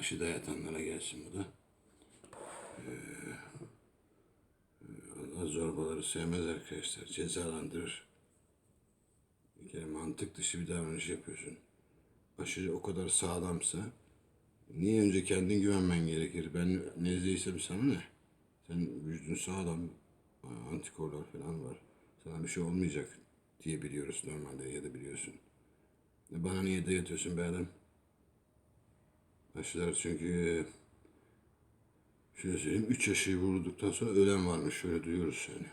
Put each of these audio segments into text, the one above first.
aşı dayatanlara gelsin bu da. Ee, Allah zorbaları sevmez arkadaşlar. Cezalandırır. Bir kere mantık dışı bir davranış yapıyorsun. Aşı o kadar sağlamsa niye önce kendin güvenmen gerekir? Ben nezleysem sana ne? Sen vücudun sağlam, antikorlar falan var. Sana bir şey olmayacak diye biliyoruz normalde ya da biliyorsun. E Bana niye dayatıyorsun be adam? Aşılar çünkü şöyle söyleyeyim, üç aşıyı vurulduktan sonra ölen varmış. Şöyle duyuyoruz yani.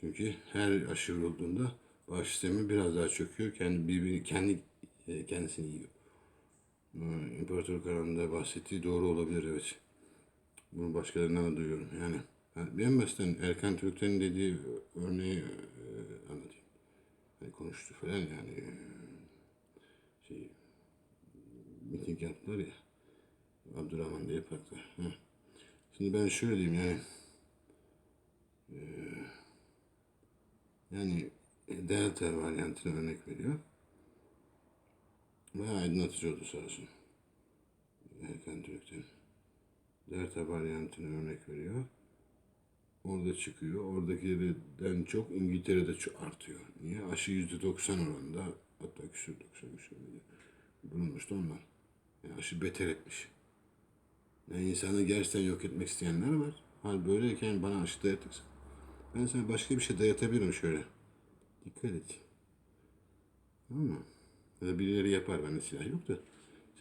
Çünkü her aşı vurulduğunda bağış sistemi biraz daha çöküyor. Kendi birbirini, kendi e, kendisini yiyor. İmparator Karan'da bahsettiği doğru olabilir evet. Bunu başkalarından da duyuyorum yani. yani en basitten Erkan Türk'ten dediği örneği e, anlatayım. Hani konuştu falan yani e, şey miting yaptılar ya Abdurrahman diye. Heh. Şimdi ben şöyle diyeyim yani e, yani Delta varyantına örnek veriyor. Bayağı aydınlatıcı oldu sağ olsun. Erkan Türk'ten. Delta varyantını örnek veriyor. Orada çıkıyor. Oradakilerden çok İngiltere'de çok artıyor. Niye? Aşı yüzde doksan oranında hatta küsür doksan küsür miydi? Bulunmuş da onlar. Yani aşı beter etmiş. Yani insanı gerçekten yok etmek isteyenler var. Hal böyleyken bana aşı dayatırsın. Ben sana başka bir şey dayatabilirim şöyle. Dikkat et. Tamam mı? Ya da birileri yapar. Bende silah yok da.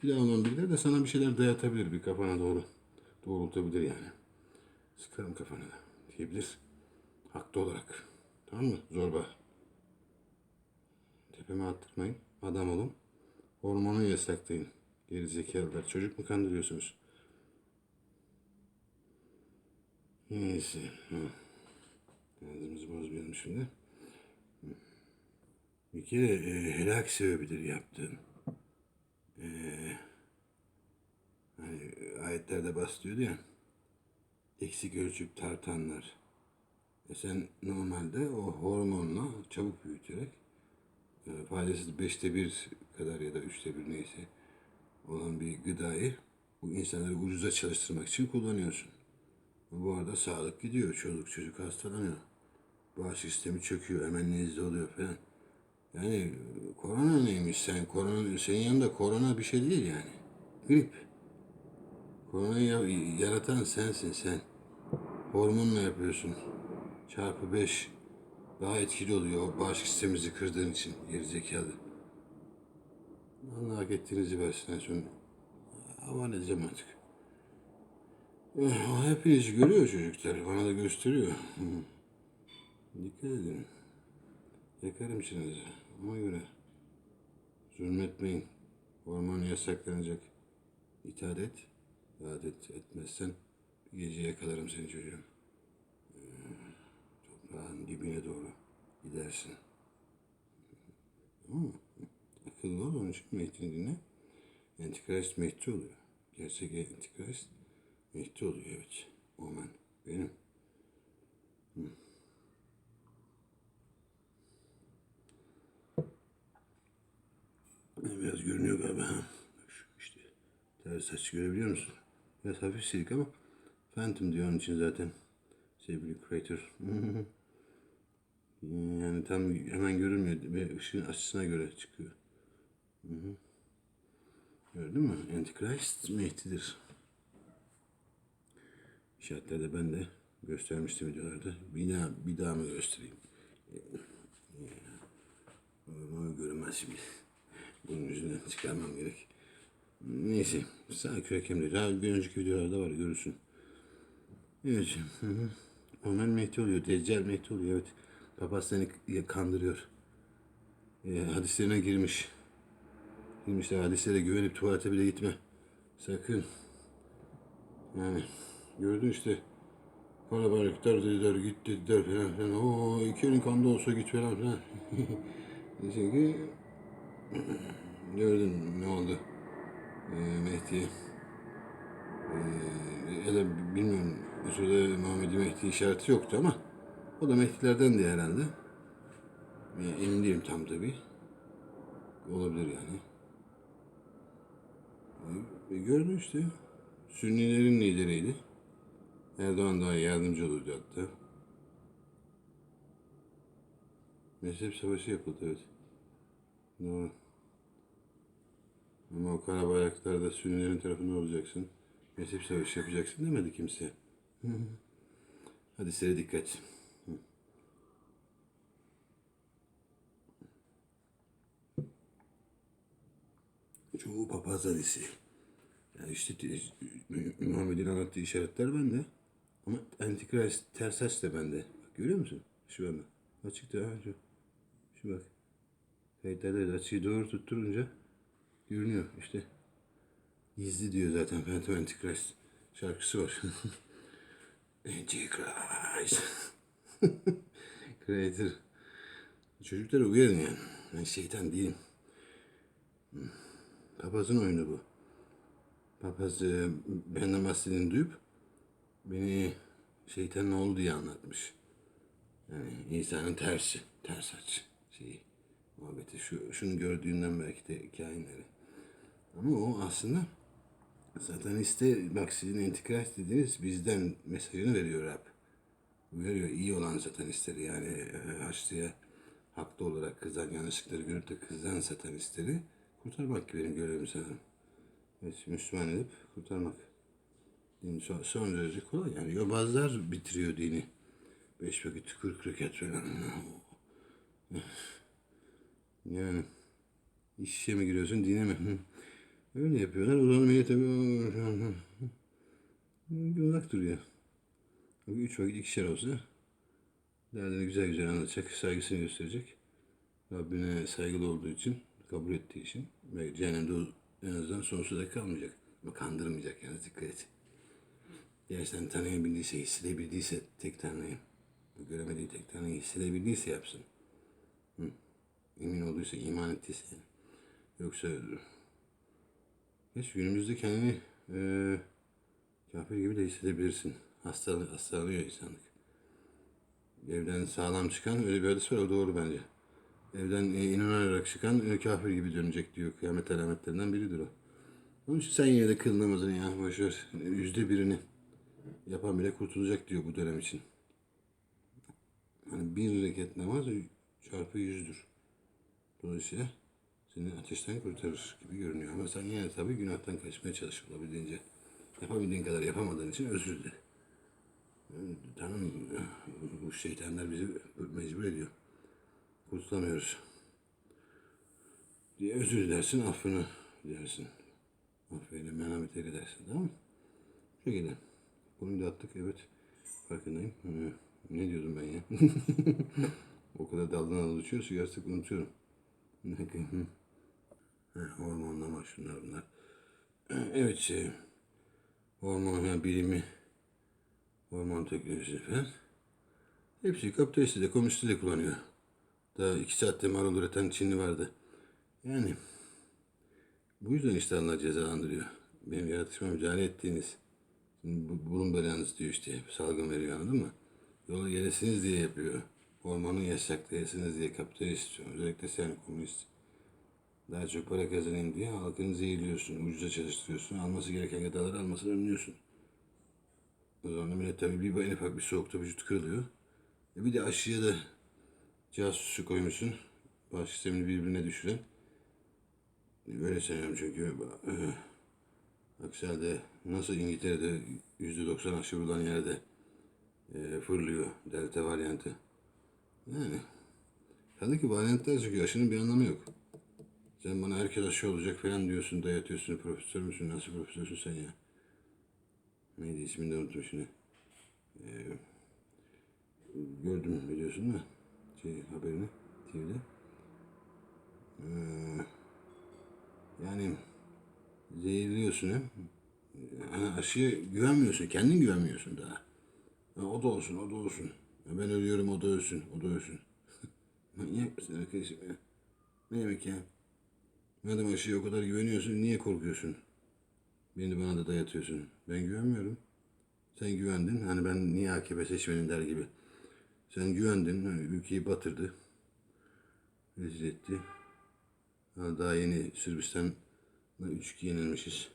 Silah olan birileri de sana bir şeyler dayatabilir. Bir kafana doğru. Doğrultabilir yani. Sıkarım kafana da. Diyebilir. Haklı olarak. Tamam mı? Zorba. Tepeme attırmayın. Adam olun. Hormonu yasaklayın. Geri zekalılar. Çocuk mu kandırıyorsunuz? Neyse. Ağzımızı bozmayalım şimdi. Bir kere e, helak sebebidir yaptığın. E, hani ayetlerde bahsediyordu ya. Eksik ölçüp tartanlar. E sen normalde o hormonla çabuk büyüterek e, faydasız beşte bir kadar ya da üçte bir neyse olan bir gıdayı bu insanları ucuza çalıştırmak için kullanıyorsun. Bu arada sağlık gidiyor. Çoluk çocuk hastalanıyor. Bağış sistemi çöküyor. Hemen nezle oluyor falan. Yani korona neymiş sen? Korona, senin yanında korona bir şey değil yani. Grip. Koronayı ya- yaratan sensin sen. Hormonla yapıyorsun. Çarpı beş daha etkili oluyor o bağışıklık sistemimizi kırdığın için gerizekalı. Allah hak ettiğinizi versin son. Havale edeceğim artık. Eh, Hepiniz görüyor çocuklar. Bana da gösteriyor. Dikkat edin. Yakarım içinizi. Ona göre. Zulmetmeyin. Hormon yasaklanacak. İtaat et. İtaat et, etmezsen gece yakalarım seni çocuğum. Ee, toprağın dibine doğru gidersin. Tamam mı? Ol onun için Mehdi'ni dinle. Antikrist Mehdi oluyor. Gerçek Antikrist Mehdi oluyor evet. Omen. Benim. Biraz görünüyor galiba. Şu işte. Ters saç görebiliyor musun? Biraz hafif silik ama Phantom diyor onun için zaten. Sevgili Creator. yani tam hemen görünmüyor ve ışığın açısına göre çıkıyor. Hı. Gördün mü? Antichrist Mehdi'dir. İşaretlerde ben de göstermiştim videolarda. Daha, bir daha mı göstereyim? Ama görünmez şimdi. Bunun yüzünden çıkarmam gerek. Neyse. Sağ kürek. Daha bir önceki videolarda var görürsün. Evet. Ömer Mehdi oluyor. Deccal Mehdi oluyor. Evet. Papaz seni kandırıyor. E, hadislerine girmiş. Girmişler hadislere güvenip tuvalete bile gitme. Sakın. Yani gördün işte. Kalabalıklar dediler git dediler falan filan. Oo iki elin kanda olsa git falan filan. Ki gördün ne oldu ee, Mehdi'ye. Ee, ya da bilmiyorum o sırada Muhammed'i Mehdi işareti yoktu ama o da Mehdi'lerdendi herhalde. Ee, emin değilim tam tabi. Olabilir yani. E, gördün işte. Sünnilerin lideriydi. Erdoğan daha yardımcı olurdu hatta. Mezhep savaşı yapıldı evet. Doğru. Ama o kara bayraklarda Sünnilerin tarafında olacaksın. Mezhep savaşı yapacaksın demedi kimse. Hadi size dikkat. Çoğu papaz hadisi. Yani işte te- Muhammed'in anlattığı işaretler bende. Ama Antikrist ters aç da bende. Bak görüyor musun? Şu bende. Açık ha, şu. Şu bak. Kayıtlarda da açıyı doğru tutturunca görünüyor işte. Gizli diyor zaten Phantom Antichrist şarkısı var. Antichrist. Creator. Çocuklara uyarın yani. Ben şeytan değilim. Papazın oyunu bu. Papaz e, benden bahsedeni duyup beni şeytanın oğlu diye anlatmış. Yani İsa'nın tersi, ters aç şeyi. Muhabbeti şu, şunu gördüğünden belki de kainleri. Ama o aslında sataniste bak sizin antikrist dediğiniz bizden mesajını veriyor Rab. Uyarıyor iyi olan satanistleri yani e, Haçlı'ya haklı olarak kızan yanlışlıkları görüp de kızan satanistleri kurtarmak ki benim görevim sanırım. Evet, Müslüman edip kurtarmak. Din son, son derece kolay yani. Yobazlar bitiriyor dini. Beş vakit kırk rekat falan. Yani işe mi giriyorsun dine mi? Öyle yapıyorlar. O zaman millet uzak duruyor. Üç vakit ikişer olsa derdini güzel güzel anlatacak, saygısını gösterecek. Rabbine saygılı olduğu için, kabul ettiği için ve cehennemde en azından sonsuza kalmayacak. Ama kandırmayacak yani dikkat et. Gerçekten tanıyabildiyse, hissedebildiyse tek Tanrı'yı, göremediği tek Tanrı'yı hissedebildiyse yapsın. Hı. Emin olduysa, iman ettiyse yani. Yoksa Geç günümüzde kendini eee kafir gibi de hissedebilirsin. Hastalık, hastalanıyor insanlık. Evden sağlam çıkan öyle bir hadis var o doğru bence. Evden e, inanarak çıkan e, kafir gibi dönecek diyor. Kıyamet alametlerinden biridir o. Onun için sen yine de kıl namazını ya boşver. Yüzde birini yapan bile kurtulacak diyor bu dönem için. Hani bir rekat namaz çarpı yüzdür. Dolayısıyla seni ateşten kurtarır gibi görünüyor. Ama sen yine tabii günahtan kaçmaya çalış olabildiğince. Yapabildiğin kadar yapamadığın için özür dile. Yani, Tanrım bu şeytanlar bizi mecbur ediyor. Kurtulamıyoruz. Diye özür dilersin, affını dilersin. Affeyle, merhamet edersin tamam mı? Bu şekilde. Konuyu da attık evet. Farkındayım. Ne diyordum ben ya? o kadar daldan dala uçuyoruz ki artık unutuyorum. Hormonlama şunlar bunlar. Evet şey. Hormon bilimi, hormon teknolojisi falan. Hepsi kapitalisti de komünisti de kullanıyor. Daha iki saatte marul üreten Çinli vardı. Yani bu yüzden işte Allah cezalandırıyor. Benim yaratışıma müdahale ettiğiniz. Şimdi bu, burun belanız diyor işte. Salgın veriyor anladın mı? Yola gelesiniz diye yapıyor. Hormonu yasaklayasınız diye kapitalist istiyor. Özellikle sen komünist. Daha çok para kazanayım diye halkını zehirliyorsun, ucuza çalıştırıyorsun. Alması gereken gıdaları almasını önlüyorsun. O zaman da millet tabii bir en ufak bir soğukta vücut kırılıyor. E bir de aşıya da casusu koymuşsun. Bağış sistemini birbirine düşüren. Böyle sanıyorum çünkü. eh, Aksi halde nasıl İngiltere'de %90 aşı bulan yerde e, fırlıyor delta varyantı. Yani. Kaldı ki varyantlar çıkıyor. Aşının bir anlamı yok. Sen bana herkes aşı olacak falan diyorsun, dayatıyorsun. Profesör müsün? Nasıl profesörsün sen ya? Neydi ismini de unuttum şimdi. Ee, gördüm biliyorsun da şey haberini TV'de. Ee, yani zehirliyorsun hem. Yani aşıya güvenmiyorsun. Kendin güvenmiyorsun daha. Ha, o da olsun, o da olsun. Ya ben ölüyorum, o da ölsün, o da ölsün. Manyak mısın arkadaşım ya? Ne demek ya? Madem aşıya o kadar güveniyorsun, niye korkuyorsun? Beni bana da dayatıyorsun. Ben güvenmiyorum. Sen güvendin. Hani ben niye AKP seçmenim der gibi. Sen güvendin. Ülkeyi batırdı. Rezil etti. Ha, daha yeni Sırbistan'la 3-2 yenilmişiz.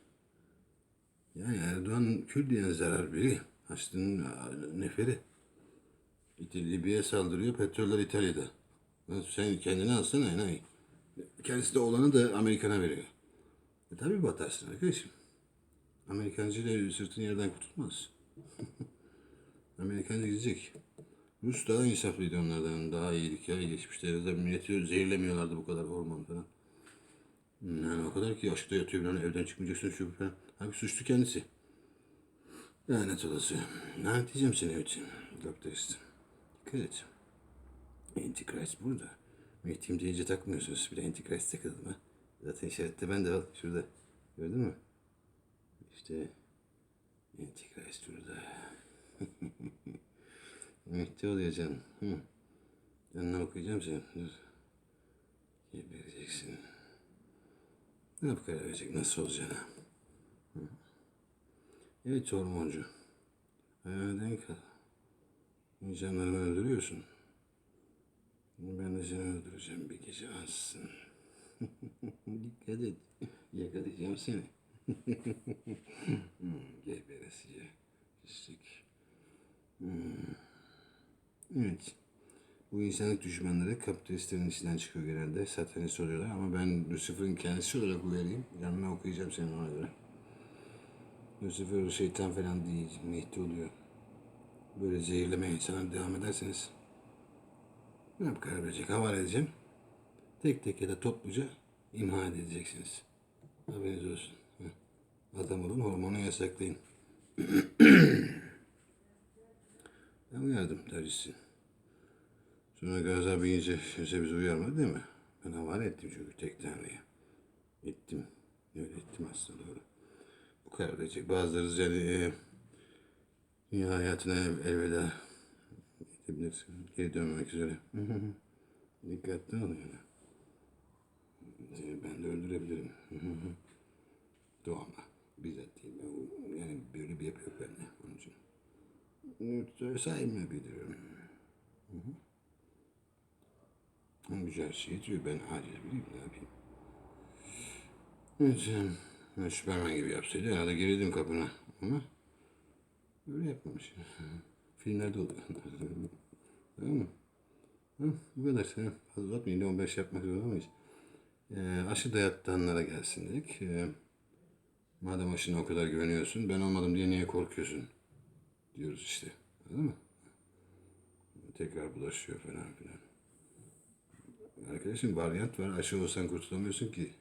Yani Erdoğan külliyen zarar biri. Haçlı'nın neferi. Libya'ya saldırıyor, petroller İtalya'da. Sen kendini alsana enayi. Kendisi de olanı da Amerikan'a veriyor. E tabi batarsın arkadaşım. Amerikancıyla sırtın yerden kurtulmaz. Amerikancı gidecek. Rus daha insaflıydı onlardan. Daha iyiydik ya. En azından milleti zehirlemiyorlardı bu kadar hormon falan. Yani o kadar ki aşkta yatıyor falan evden çıkmayacaksın şu falan. Abi suçlu kendisi. Lanet olası. Lanet diyeceğim seni evet. Kapitalist. Dikkat et. Antichrist burada. Mehdi'yim deyince takmıyorsunuz. Bir de Antichrist takıldım ha. Zaten işarette ben de al. Şurada. Gördün mü? İşte Antichrist burada. Mehdi canım. Hı. Yanına okuyacağım seni. Dur. Gebereceksin. Ne yap karar verecek nasıl olacağını. Hı. Evet hormoncu. Ayağına denk al. İnsanları öldürüyorsun. Ben de seni öldüreceğim bir gece ansın. Dikkat et. Yakalayacağım seni. hmm, geberesiye. Pislik. Hmm. Evet. Bu insanlık düşmanları kapitalistlerin içinden çıkıyor genelde. Satanist oluyorlar ama ben Lucifer'ın kendisi olarak uyarayım. Yanına okuyacağım senin ona göre. Lucifer şeytan falan değil. Mehdi oluyor. Böyle zehirlemeye insana devam ederseniz ne yap karar verecek? Havale edeceğim. Tek tek ya da topluca imha edeceksiniz. Haberiniz olsun. Adam olun hormonu yasaklayın. ben uyardım tercihsin. Sonra gaza binince kimse bizi uyarmadı değil mi? Ben havale ettim çünkü tek tanrıya. Ettim. Öyle ettim aslında doğru. Bu karar verecek. Bazıları yani e, dünya hayatına el- elveda edebilirsin. Geri dönmek üzere. Dikkatli ol yani. Seni ben de öldürebilirim. Doğanla. Bizzat değil. Yani böyle bir yapı yok bende. İçin. Evet, saymayabilirim. Ama güzel şey diyor. Ben aciz bileyim ne yapayım. Evet canım. Ben Süperman gibi yapsaydı herhalde gelirdim kapına. Ama öyle yapmamış. Filmlerde oluyor. tamam mı? Hı, bu kadar. Hı, Fazla uzatmayın. 15 yapmak zorunda mıyız? Ee, aşı dayatanlara gelsin dedik. Ee, madem aşına o kadar güveniyorsun, ben olmadım diye niye korkuyorsun? Diyoruz işte. Anladın mı? Tekrar bulaşıyor falan filan. Arkadaşım varyant var. Aşı olsan kurtulamıyorsun ki.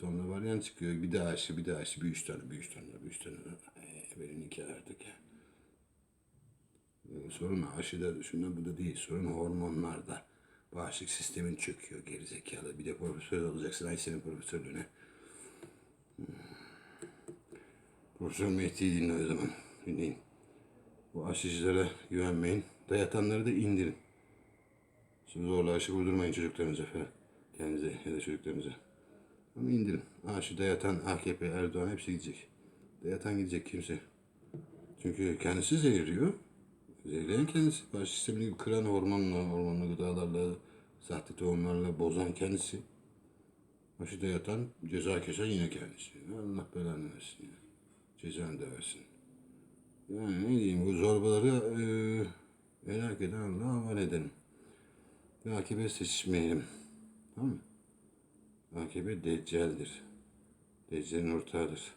Tonla varyant çıkıyor. Bir daha aşı, bir daha aşı, bir üç tane, bir üç tane, bir üç tane. Ee, benim nikah artık ya. Ee, Sorun aşıda, şunda bu da değil. Sorun hormonlarda. Bağışıklık sistemin çöküyor gerizekalı. Bir de profesör olacaksın. Ay senin profesörlüğüne. Hmm. Profesör Mehdi'yi dinle o zaman. Dinleyin. Bu aşıcılara güvenmeyin. Dayatanları da indirin. Şimdi zorla aşı vurdurmayın çocuklarınıza falan. Kendinize ya da çocuklarınıza. Ama indirin. Aşı dayatan AKP, Erdoğan hepsi gidecek. Dayatan gidecek kimse. Çünkü kendisi zehirliyor. Zehirleyen kendisi. Bağış sistemini kıran hormonla, hormonlu gıdalarla, sahte tohumlarla bozan kendisi. Aşı dayatan, ceza kesen yine kendisi. Allah belanı versin ya. Cezanı da versin. Yani ne diyeyim bu zorbaları eee helak eden Allah'a havale edelim. AKP seçmeyelim. Tamam mı? AKP Deccal'dir. Deccal'in ortağıdır.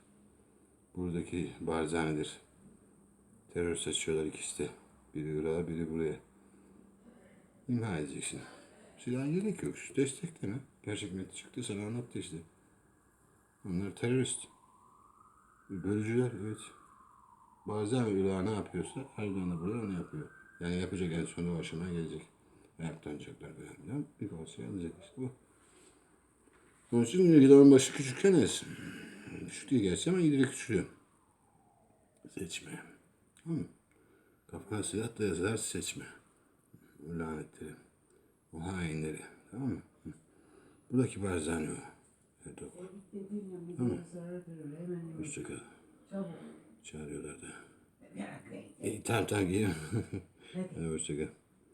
Buradaki barzanedir. Terör saçıyorlar ikisi de. Biri Irak'a biri buraya. İmha edeceksin. Silah gerek yok. Şu. Gerçek metni çıktı sana anlattı işte. Onlar terörist. Bölücüler evet. Bazen Irak'a ne yapıyorsa Erdoğan da burada onu yapıyor. Yani yapacak en sonunda aşamaya gelecek. Ayaklanacaklar falan filan. Bir parçayı alacak işte bu. Onun için Gidon'un başı küçükken ez. Küçük değil gerçi ama giderek küçülüyor. Seçme. Tamam mı? Kafana silah da yazar seçme. O lanetleri. O hainleri. Tamam mı? Buradaki barzani o. Evet hemen yok. Hoşçakal. Çabuk. Çağırıyorlar da. Merak etme. İyi tamam tamam geliyorum. Hadi. Hadi hoşçakal.